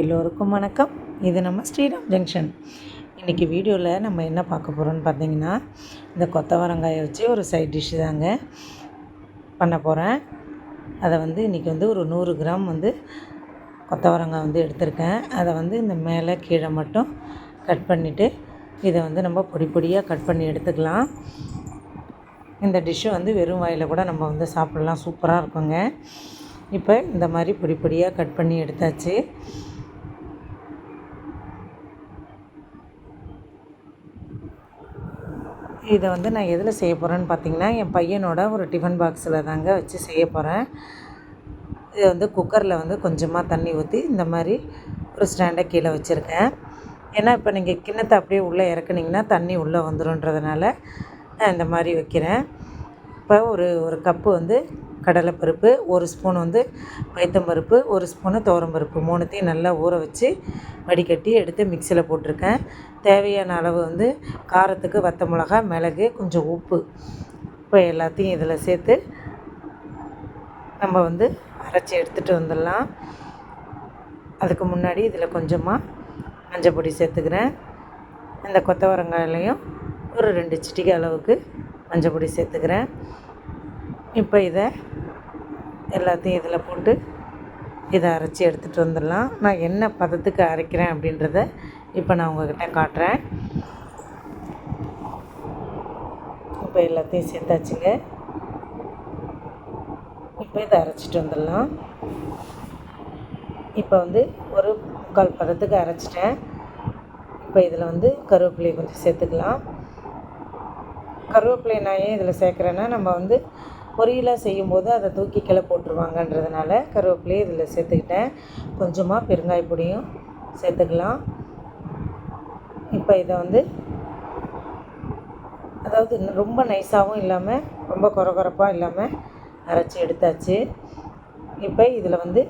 எல்லோருக்கும் வணக்கம். இது நம்ம ஸ்ரீராம் ஜங்ஷன். இன்றைக்கி வீடியோவில் நம்ம என்ன பார்க்க போகிறோம்னு பார்த்தீங்கன்னா இந்த கொத்தவரங்காயை வச்சு ஒரு சைட் டிஷ் தாங்க பண்ண போகிறேன் அதை வந்து இன்றைக்கி வந்து ஒரு நூறு கிராம் வந்து கொத்தவரங்காய் வந்து எடுத்திருக்கேன். அதை வந்து இந்த மேலே கீழே மட்டும் கட் பண்ணிவிட்டு இதை வந்து நம்ம பொடி பொடியாக கட் பண்ணி எடுத்துக்கலாம். இந்த டிஷ்ஷு வந்து வெறும் வாயில் கூட நம்ம வந்து சாப்பிட்லாம். சூப்பராக இருக்குங்க. இப்போ இந்த மாதிரி பொடி பொடியாக கட் பண்ணி எடுத்தாச்சு. இதை வந்து நான் எதில் செய்ய போகிறேன்னு பார்த்தீங்கன்னா என் பையனோட ஒரு டிஃபன் பாக்ஸில் தாங்க வச்சு செய்ய போகிறேன் இதை வந்து குக்கரில் வந்து கொஞ்சமாக தண்ணி ஊற்றி இந்த மாதிரி ஒரு ஸ்டாண்டை கீழே வச்சுருக்கேன். ஏன்னா இப்போ நீங்கள் கிண்ணத்தை அப்படியே உள்ளே இறக்குனீங்கன்னா தண்ணி உள்ளே வந்துடும்ன்றதுனால நான் இந்த மாதிரி வைக்கிறேன். இப்போ ஒரு ஒரு கப்பு வந்து கடலைப்பருப்பு ஒரு ஸ்பூன் வந்து பைத்தம்பருப்பு ஒரு ஸ்பூனு துவரம்பருப்பு மூணுத்தையும் நல்லா ஊற வச்சு வடிகட்டி எடுத்து மிக்சியில் போட்டிருக்கேன். தேவையான அளவு வந்து காரத்துக்கு வத்த மிளகா மிளகு கொஞ்சம் உப்பு இப்போ எல்லாத்தையும் இதில் சேர்த்து நம்ம வந்து அரைச்சி எடுத்துகிட்டு வந்துடலாம். அதுக்கு முன்னாடி இதில் கொஞ்சமாக மஞ்சள் பொடி சேர்த்துக்கிறேன். இந்த கொத்தவரங்காயிலையும் ஒரு ரெண்டு சிட்டிகை அளவுக்கு மஞ்சள் பொடி சேர்த்துக்கிறேன். இப்போ இதை எல்லாத்தையும் இதில் போட்டு இதை அரைச்சி எடுத்துகிட்டு வந்துடலாம். நான் என்ன பதத்துக்கு அரைக்கிறேன் அப்படின்றத இப்போ நான் உங்ககிட்ட காட்டுறேன். இப்போ எல்லாத்தையும் சேர்த்தாச்சுங்க. இப்போ இதை அரைச்சிட்டு வந்துடலாம். இப்போ வந்து ஒரு முக்கால் பதத்துக்கு அரைச்சிட்டேன். இப்போ இதில் வந்து கருவேப்பிலையை கொஞ்சம் சேர்த்துக்கலாம். கருவேப்பிலை நான் ஏன் இதில் சேர்க்குறேன்னா நம்ம வந்து பொரியலாக செய்யும்போது அதை தூக்கி கிளை போட்டுருவாங்கன்றதுனால கருவேப்பிலையை இதில் சேர்த்துக்கிட்டேன். கொஞ்சமாக பெருங்காய பொடியும் சேர்த்துக்கலாம். இப்போ இதை வந்து அதாவது ரொம்ப நைஸாகவும் இல்லாமல் ரொம்ப குறகுறப்பாக இல்லாமல் அரைச்சி எடுத்தாச்சு. இப்போ இதில் வந்து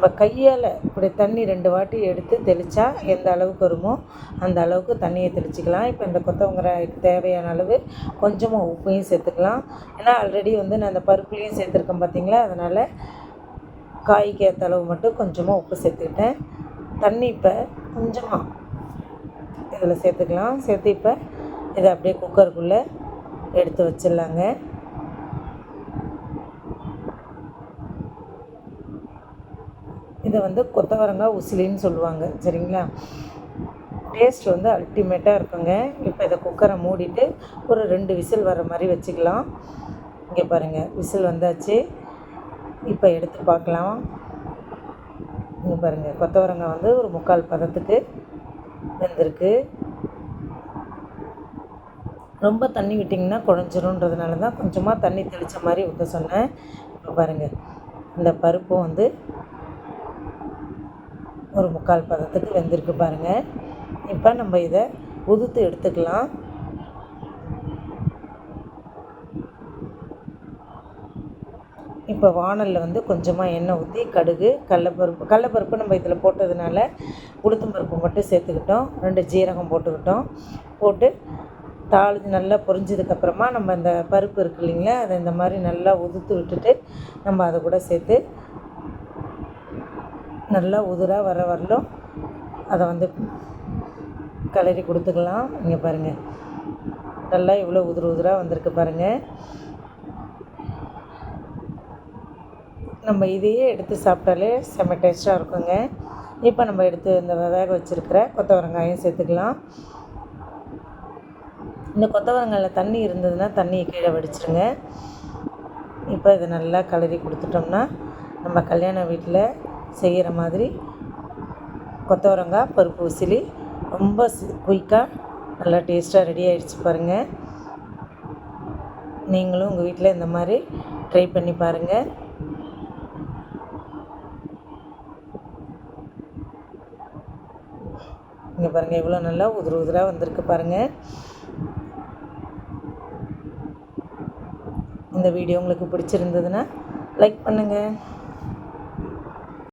நம்ம கையால் இப்படி தண்ணி ரெண்டு வாட்டி எடுத்து தெளித்தா எந்த அளவுக்கு வருமோ அந்த அளவுக்கு தண்ணியை தெளிச்சிக்கலாம். இப்போ இந்த கொத்தவங்கரை தேவையான அளவு கொஞ்சமாக உப்பையும் சேர்த்துக்கலாம். ஏன்னா ஆல்ரெடி வந்து நான் அந்த பருப்புலேயும் சேர்த்துருக்கேன் பார்த்தீங்களா அதனால் காய்க்கு ஏற்ற அளவு மட்டும் கொஞ்சமாக உப்பு சேர்த்துக்கிட்டேன். தண்ணி இப்போ கொஞ்சமாக இதில் சேர்த்துக்கலாம். சேர்த்து இப்போ இதை அப்படியே குக்கருக்குள்ளே எடுத்து வச்சிடலாங்க. இதை வந்து கொத்தவரங்காய் உசிலின்னு சொல்லுவாங்க சரிங்களா? டேஸ்ட் வந்து அல்டிமேட்டாக இருக்குங்க. இப்போ இதை குக்கரை மூடிட்டு ஒரு ரெண்டு விசில் வர மாதிரி வச்சுக்கலாம். இங்கே பாருங்கள் விசில் வந்தாச்சு. இப்போ எடுத்து பார்க்கலாம். இங்கே பாருங்கள் கொத்தவரங்காய் வந்து ஒரு முக்கால் பதத்துக்கு வெந்திருக்கு. ரொம்ப தண்ணி விட்டிங்கன்னா குழஞ்சிருன்றதுனால தான் கொஞ்சமாக தண்ணி தெளித்த மாதிரி ஊற்ற சொன்னேன். இப்போ பாருங்கள் இந்த பருப்பும் வந்து ஒரு முக்கால் பதத்துக்கு வெந்திருக்கு பாருங்கள் இப்போ நம்ம இதை உதுத்து எடுத்துக்கலாம். இப்போ வானலில் வந்து கொஞ்சமாக எண்ணெய் ஊற்றி கடுகு கடலப்பருப்பு கடலப்பருப்பு நம்ம இதில் போட்டதுனால உளுத்தம் பருப்பு மட்டும் சேர்த்துக்கிட்டோம். ரெண்டு ஜீரகம் போட்டுக்கிட்டோம். போட்டு தாளி நல்லா பொரிஞ்சதுக்கப்புறமா நம்ம இந்த பருப்பு இருக்கு இல்லைங்களா அதை இந்த மாதிரி நல்லா உதுத்து விட்டுட்டு நம்ம அதை கூட சேர்த்து நல்லா உதிராக வர வரலும் அதை வந்து கிளறி கொடுத்துக்கலாம். இங்கே பாருங்கள் நல்லா இவ்வளோ உதிர் உதிராக வந்திருக்கு பாருங்கள் நம்ம இதையே எடுத்து சாப்பிட்டாலே செம்ம டேஸ்ட்டாக இருக்குங்க. இப்போ நம்ம எடுத்து இந்த வேக வச்சுருக்கிற கொத்தவரங்காயும் சேர்த்துக்கலாம். இந்த கொத்தவரங்காயில் தண்ணி இருந்ததுன்னா தண்ணியை கீழே வடிச்சிருங்க. இப்போ இதை நல்லா கிளறி கொடுத்துட்டோம்னா நம்ம கல்யாண வீட்டில் செய்கிற மாதிரி கொத்தவரங்காய் பருப்பு உசிலி ரொம்ப குயிக்காக நல்லா டேஸ்ட்டாக ரெடி ஆகிடுச்சு பாருங்கள் நீங்களும் உங்கள் வீட்டில் இந்த மாதிரி ட்ரை பண்ணி பாருங்கள் இங்கே பாருங்கள் இவ்வளோ நல்லா உதிர உதிராக வந்திருக்கு பாருங்கள் இந்த வீடியோ உங்களுக்கு பிடிச்சிருந்ததுன்னா லைக் பண்ணுங்கள்